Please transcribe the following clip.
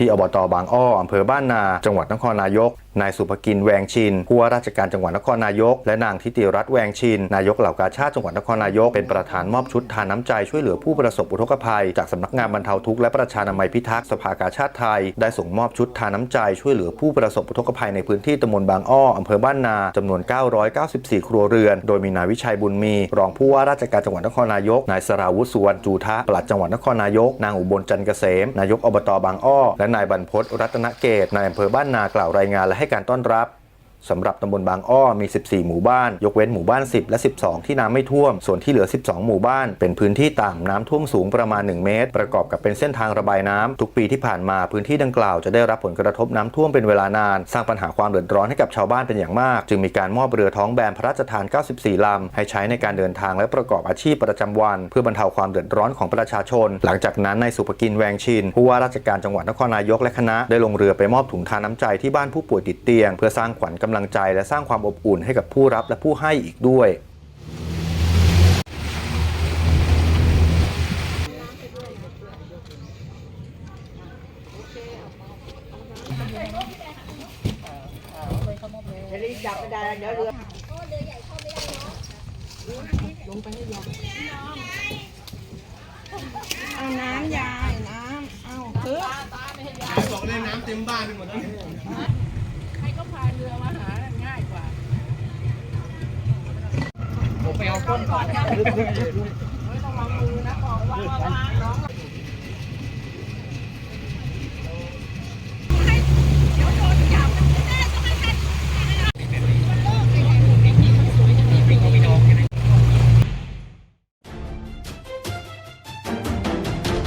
ที่อบตบางอ้ออำเภอบ้านนา จังหวัดนครนายก นายสุภกินแวงชินผู้ว่าราชการจังหวัดนครนายก และนางทิติรัตน์แวงชิน นายกเหล่ากาชาติจังหวัดนครนายก เป็นประธานมอบชุดทานน้ำใจช่วยเหลือผู้ประสบอุทกภัย จากสำนักงานบรรเทาทุกข์และประชานามัยพิทักษ์สภากาชาติไทย ได้ส่งมอบชุดทานน้ำใจช่วยเหลือผู้ประสบอุทกภัยในพื้นที่ตำบลบางอ้ออำเภอบ้านนาจำนวน 994 ครัวเรือน โดยมีนายวิชัยบุญมี รองผู้ว่าราชการจังหวัดนครนายก นายสราวุฒิสุวรรณจูทะปลัดจังหวัดนครนายก นางอุบลจันเกษม นายกอบตบางอ้อและนายบรรพศรัตนเกตนายอำเภอบ้านนากล่าวรายงานและให้การต้อนรับ สำหรับตำบลบางอ้อมี 14 หมู่บ้าน ยกเว้นหมู่บ้าน 10 และ 12 ที่น้ำไม่ท่วม ส่วนที่เหลือ 12 หมู่บ้าน เป็นพื้นที่ต่ำน้ำท่วมสูงประมาณ 1 เมตร ประกอบกับเป็นเส้นทางระบายน้ำทุกปีที่ผ่านมาพื้นที่ดังกล่าวจะได้รับผลกระทบน้ำท่วมเป็นเวลานาน สร้างปัญหาความเดือดร้อนให้กับชาวบ้านเป็นอย่างมาก จึงมีการมอบเรือท้องแบนพระราชทาน 94 ลำ ให้ใช้ในการเดินทางและประกอบอาชีพประจำวัน เพื่อบรรเทาความเดือดร้อนของประชาชน หลังจากนั้นนายสุภกินแวงชินผู้ว่าราชการจังหวัดนครนายกและคณะได้ลงเรือไปมอบถุงทานน้ำใจที่บ้านผู้ป่วยติดเตียงเพื่อสร้างขวัญกำลังใจและสร้างความอบอุ่นให้กับผู้รับและผู้ให้อีกด้วยจะรีบจับไม่ได้เดี๋ยวเรือเอาน้ำยายน้ำ เอาเพื่อบอกเลยน้ำเต็มบ้านไปหมดแล้วให้ก็พายเรือมาหาง่ายกว่า ผมไปเอาก้นก่อนไม่ต้องวางมือนะของวางวาง